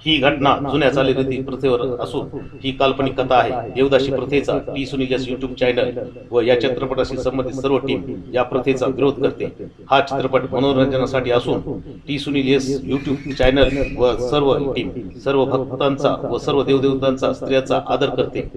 ही घटना जुन्या चालीरीती प्रथेवर असून ही काल्पनिक कथा आहे. देवदासी प्रथेचा T Sunil S YouTube channel व या चित्रपटाशी संबंधित सर्व टीम या प्रथेचा विरोध करते. हा चित्रपट मनोरंजनासाठी असून T Sunil S YouTube channel व सर्व टीम सर्व भक्तांचा व सर्व देवदेवतांचा स्त्रियांचा आदर करते.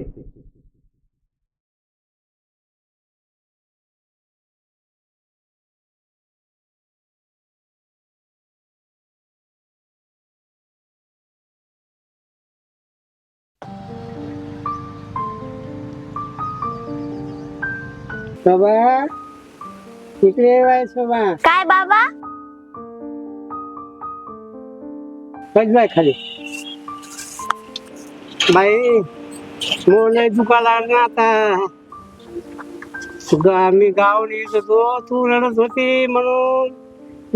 बाबा इकडे ये बाय शोभा काय बाबा? बस बाय खाली. बाई मोले दुखाला ना आता. गा- मी गावाला येत होतो तू रडत होती म्हणून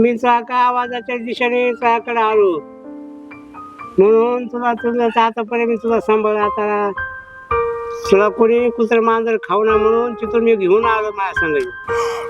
मी चाका आवाजाच्या दिशेने चाकडे आलो म्हणून तुला तुझं आतापर्यंत मी तुला सांभाळ आता. तुला कोणी कुत्र मांजर खाऊ ना म्हणून तिथून मी घेऊन आलो माझ्या सांगायचं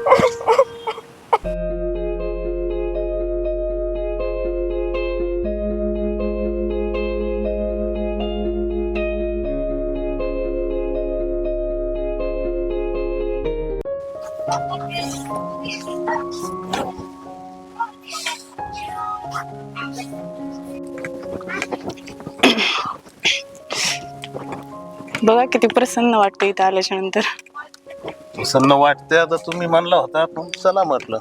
बघा किती प्रसन्न वाटतं इथं आल्याच्यानंतर प्रसन्न वाटते आता तुम्ही म्हणला होता पण चला म्हटलं.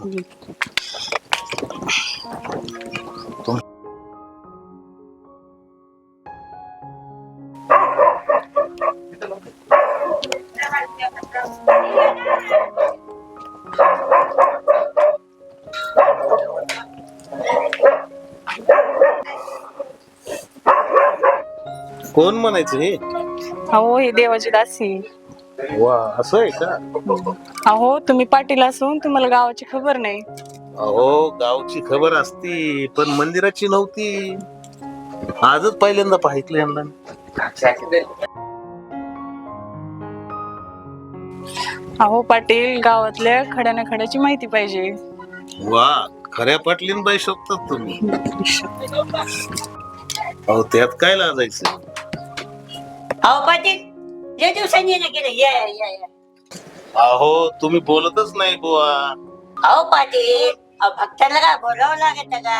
कोण म्हणायचं हे? अहो हे देवाची दासी. वा असं आहे का? अहो तुम्ही पाटील असून तुम्हाला गावाची खबर नाही. अहो गावची खबर असती पण मंदिराची नव्हती. आजच पहिल्यांदा पाहितलं यांना. अहो पाटील गावातल्या खड्याना खड्याची माहिती पाहिजे. वा खऱ्या पाटलीन बाई शोधतात तुम्ही. अहो त्यात काय लाजायचं? अहो पाटील लय दिवसांनी येणं केलं या या, या या. अहो तुम्ही बोलतच नाही बुवा. अहो पाटील अहो भक्तांना का बोलावं लागत का?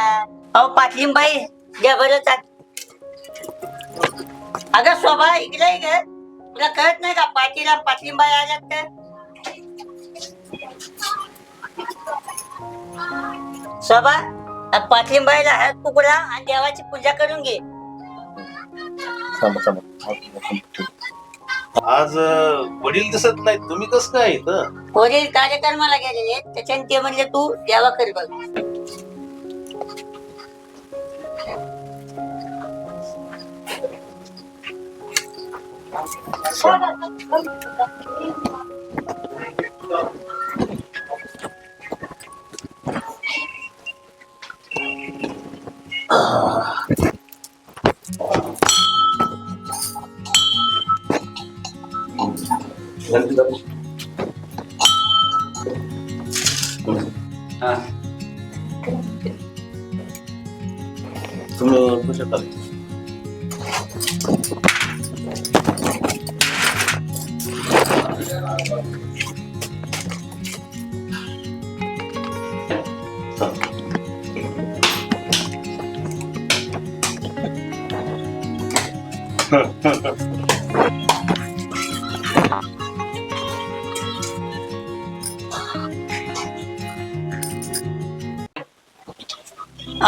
अहो पाटलीन बाई द्या बरं चाल अगं शोभा इकडे ग. तुला कळत नाही का पाटील आणि पाटलीन बाई आल्यात तर? शोभा आणि पाटलीन बाईला हळद कुकडा आणि देवाची पूजा करून घे. थांबा, थांबा. आज वडील दिसत नाहीत तुम्ही कस काय इथं वरील कार्यक्रमाला गेलेले आहेत. त्याच्याने ते म्हणले तू देवा कर बघ तुम्ही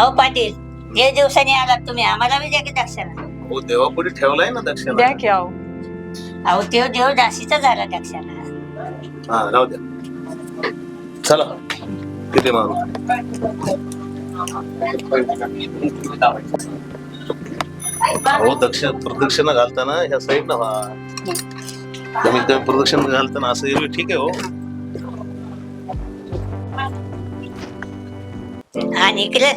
अहो पाटील जे दिवसांनी आलात तुम्ही आम्हाला बी द्या की दक्षिणा. हो देवापुढे ठेवलाय ना दक्षिणा द्या की अहो. अहो देव देव दासीचा झाला दक्षिणा हा राहू द्या. चला तिथे मारू हो दक्ष प्रदक्षिणा घालताना ह्या साईड ना व्हा. कमीत कमी प्रदक्षिणा घालताना असं एरवी ठीक आहे हो. आणि इकडे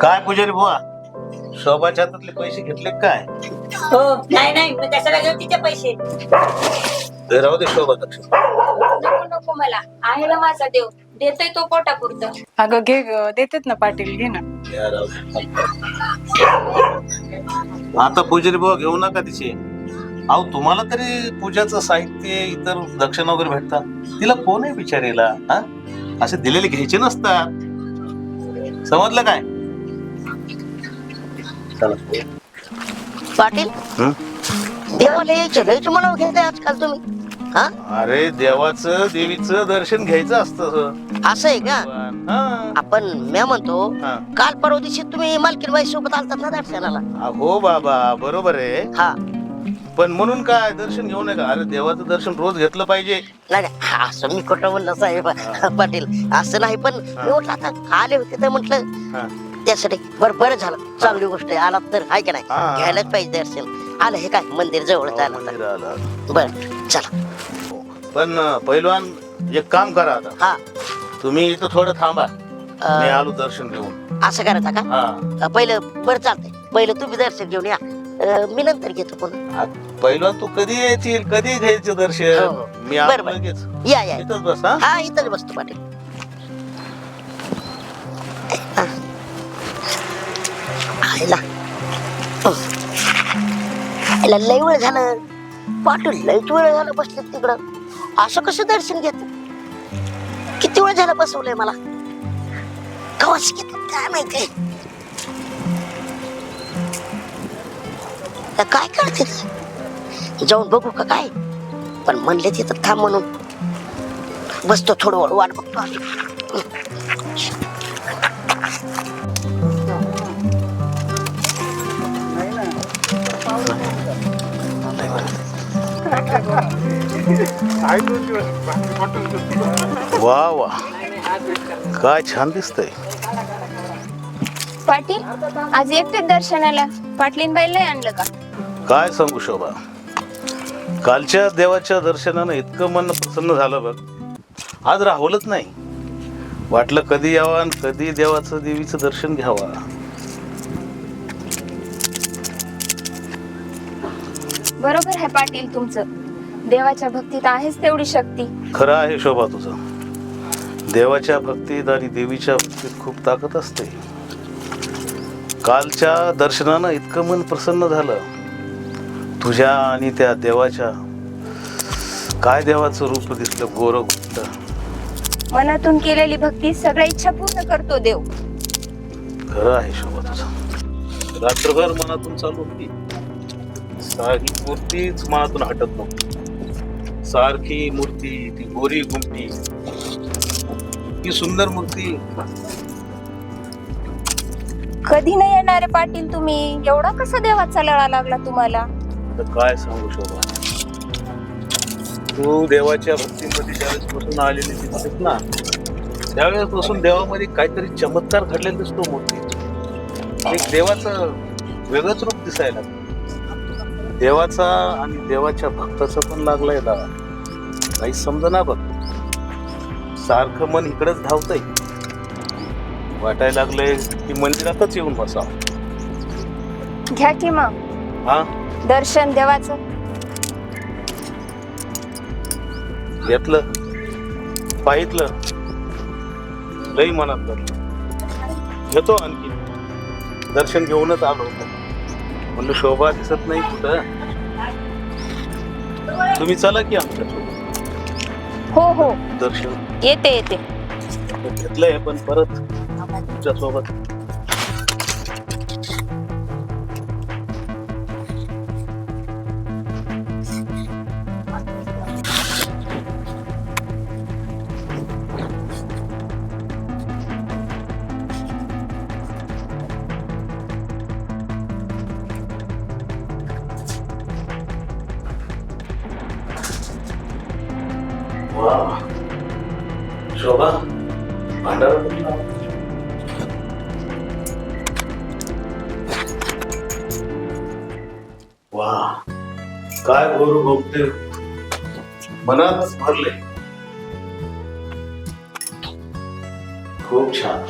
काय पुजारी बुवा? शोभाच्या हातातले पैसे घेतले काय? हो नाही नाही मी कशाला घेऊ तिचे पैसे? ते राहू दे शोभा दक्ष नको मला. आहे ना माझा देव. देतोय तो पोटापुरतं. अगं घे ग. देतेत ना पाटील घे ना. आता पुजारी बुवा घेऊ नका तिचे. अहो तुम्हाला तरी पूजाचं साहित्य इतर दक्षिणा वगैरे भेटतात. तिला कोण आहे बिचारीला हा? असे दिलेले घ्यायचे नसतात. समजलं काय? चला. पाटील? हं? देवाला यायचं लयच घेताय आजकाल तुम्ही. हा? अरे देवाचं देवीचं दर्शन घ्यायचं असतं असं आहे का? हा. आपण मी म्हणतो हा. काल परवा दिवशी तुम्ही मालकीनबाई सोबत आलतात ना दर्शनाला? हो बाबा बरोबर आहे. हा. पण म्हणून काय दर्शन घेऊ नका. अरे देवाचं दर्शन रोज घेतलं पाहिजे. नाही नाही, हा, असं मी खोटं म्हणलं साहेब पाटील असं नाही पण मी म्हटलं आता आले होते तर म्हटलं हा. त्यासाठी बरं बरं झालं. चांगली गोष्ट आहे. आलात तर आहे का नाही? हा. घ्यायलाच पाहिजे दर्शन आलं हे काय? मंदिर जवळ हो, आलं मंदिर आलं. बरं चला. पण अं, पहिलवान एक काम करा आता. हा. तुम्ही इथं थोडं थांबा. मी अं, आलो दर्शन घेऊन. असं करायचं का? हा. अं, पहिलं बरं चालतंय. पहिलं तुम्ही दर्शन घेऊन या. अं, मी नंतर घेतो आ- पहिलवान तू कधी येशील कधी घ्यायचं हो, दर्शन हो. मी आलो बरं, बरं. लगेच. या या. इथंच बस हा? हा इथंच बसतो पाटील. आईला. आईला लय वेळ झालं. पाटील लयच वेळ झालं बसले तिकडं. असं कसं दर्शन घेत? किती वेळ झालं बसवलंय मला? कवाच किती काय माहिती काय करते जाऊन बघू का काय? पण म्हणले तिथं थांब म्हणून. बसतो थोडं वाट बघतो. वा वा. काय छान दिसतंय. पाटील आज एकटेच दर्शनाला पाटलीन बाईला नाही आणलं का? काय सांगू शोभा? कालच्या देवाच्या दर्शनानं इतकं मन प्रसन्न झालं बघ. आज राहुलच नाही. वाटलं कधी यावं आणि कधी देवाचं देवीचं दर्शन घ्यावा. बरोबर आहे पाटील तुमचं. देवाच्या भक्तीत आहेच तेवढी शक्ती. खरं आहे शोभा तुझं. देवाच्या भक्तीत आणि देवीच्या भक्तीत खूप ताकद असते. कालच्या दर्शनानं इतकं मन प्रसन्न झालं. तुझ्या आणि त्या देवाच्या काय देवाचं रूप दिसलं गोर गुप्त मनातून केलेली भक्ती सगळ्या इच्छा पूर्ण करतो देव. खरं आहे शोभा तुझं. रात्रभर मनातून चालू होती. सारखी मूर्तीच मनातून हटत नव्हती. सारखी मूर्ती ती गोरी गुमटी ती सुंदर मूर्ती. कधी नाही येणारे पाटील तुम्ही? एवढा कसा देवाचा लळा लागला तुम्हाला? आता काय सांगू शोभा? तू देवाच्या भक्तीमध्ये ज्यावेळेस पासून आलेली दिसतेस ना त्यावेळेस पासून देवामध्ये काहीतरी चमत्कार घडलेला दिसतो मूर्ती. एक देवाचं वेगळंच रूप दिसायला लागलं. देवाचा आणि देवाच्या भक्ताचा पण लागलाय लावा काही समजना बघ. सारखं मन इकडेच धावतंय. वाटायला लागलंय की मंदिरातच येऊन बसा घ्या की मग. हा? दर्शन देवाचं. घेतलं. पाहितलं. लई मनात धरलं. घेतो आणखी. दर्शन घेऊनच आलो. होतो म्हणलं शोभा दिसत नाही कुठं. तुम्ही चला की आमच्या हो हो. दर्शन. येते येते. घेतलंय पण परत तुमच्यासोबत गोरू गोपते मनात भरले. खूप छान.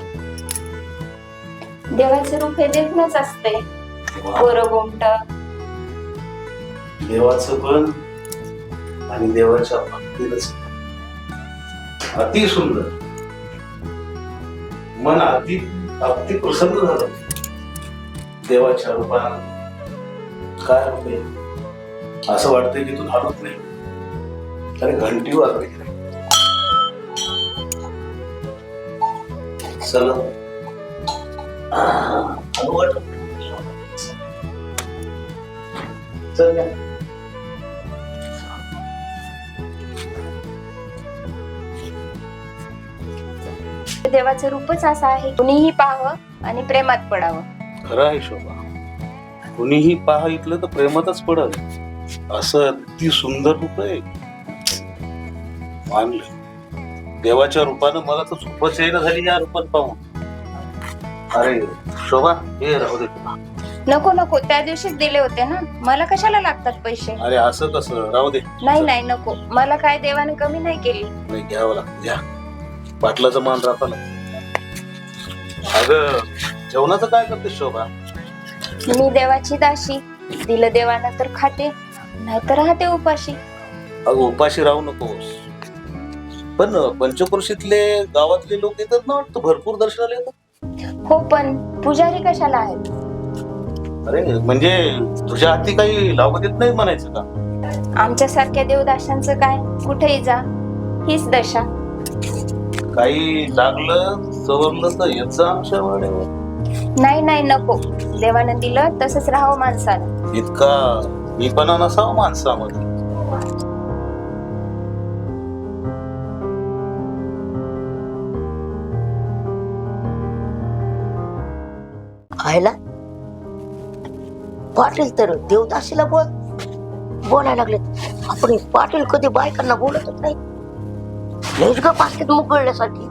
देवाचं रूप हे देखणंच असते. वा. गोरगोमट देवाचं पण आणि देवाच्या भक्तीच अति सुंदर. मन अति अति प्रसन्न झालं. देवाच्या रूपानं काय होते असं वाटतंय की तू हालत नाही. आणि घंटी वाजली चला. चल. देवाचं रूपच असं आहे कुणीही पाहावं आणि प्रेमात पडावं. खरं आहे शोभा. कुणीही पहा इथलं तर प्रेमातच पडल. असं अति सुंदर रूप आहे. मानलं. देवाच्या रूपानं मला तर झोपच येणं झाली या रूपात पाहून. अरे शोभा हे राहू दे तुला. नको नको. त्या दिवशीच दिले होते ना? मला कशाला लागतात पैसे? अरे असं कसं? राहू दे. नाही नाही नको. मला काय देवाने कमी नाही केली. नाही घ्यावं लागतं. घ्या. पाटलाचा मान राखायला अगं जेवणाचं काय करते शोभा? मी देवाची दाशी. दिलं देवानं तर खाते. नाहीतर राहते उपाशी. अगं उपाशी राहू नकोस पण पंचक्रोशीतले गावातले लोक येतात ना वाटतं? भरपूर दर्शनाला येतात. हो पण पुजारी कशाला आहेत? अरे म्हणजे तुझ्या हाती काही लावत येत नाही म्हणायचं का? आमच्यासारख्या देवदाशांचं काय? कुठेही जा. हीच दशा. काही लागलं सवरलं तर याचं आमच्या वाड्यावर. नाही नाही नको. देवानं दिलं तसंच राहावं माणसानं इतका मीपणा माणसामध्ये? आयला? पाटील तर देवदासीला बोल बोलायला लागलेत आपण हे पाटील कधी बायकांना बोलतच नाही. लयच ग पाटील मुकळण्यासाठी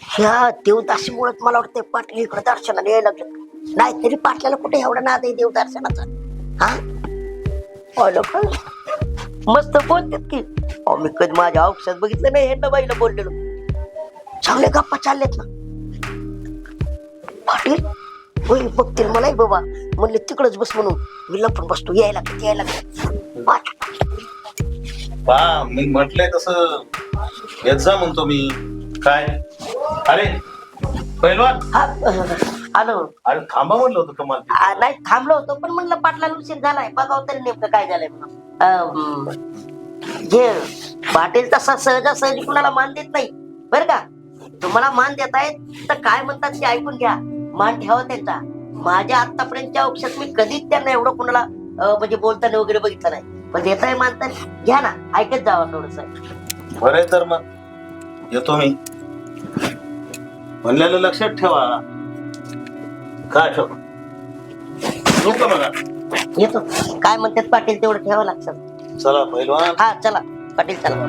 ह्या देवदासीमुळे मला वाटतं पाटील इकडे दर्शनाला यायला लागले. नाहीतरी पाटल्याला कुठे एवढा नाद आहे देवदर्शनाचा? हा? आलं का? मस्त बोलतात की. अहो, मी कधी माझ्या औषधात बघितलं नाही ह्यांना बाईला बोललेलो. चांगले गप्पा चाललेत ना. पाटील होय बघतील मलाही बाबा. म्हणले तिकडच बस म्हणून. मी लपून बसतो यायला लागत यायला पाठ पा मी म्हटलंय तसं. येत जा म्हणतो मी. काय? अरे पहिलवान हा. आलो. अरे थांबा म्हणलं होतं तुम्हाला आ, नाही थांबलो होतो पण म्हणलं पाटलाला उशीर झालाय. बघावं तरी नेमकं काय झालंय म्हणून. अं, हे पाटील तसा सहजासहजी कुणाला मान देत नाही. बरं का? तुम्हाला मान देत आहेत तर काय म्हणतात ते ऐकून घ्या. मान ठेवा त्यांचा. माझ्या आतापर्यंतच्या औषध मी कधीच त्यांना एवढं कुणाला अं, म्हणजे बोलताना वगैरे बघितलं नाही. पण देताय मानताना घ्या ना ऐकत जावा थोडस. बरं आहे तर मग. येतो मी. म्हणलेलं लक्षात ठेवा. काय ठेवा? येऊ का बघा. येतो. काय म्हणतात पाटील तेवढं ठेवा लागतं. चला पहिलवान हा चला. पाटील चला.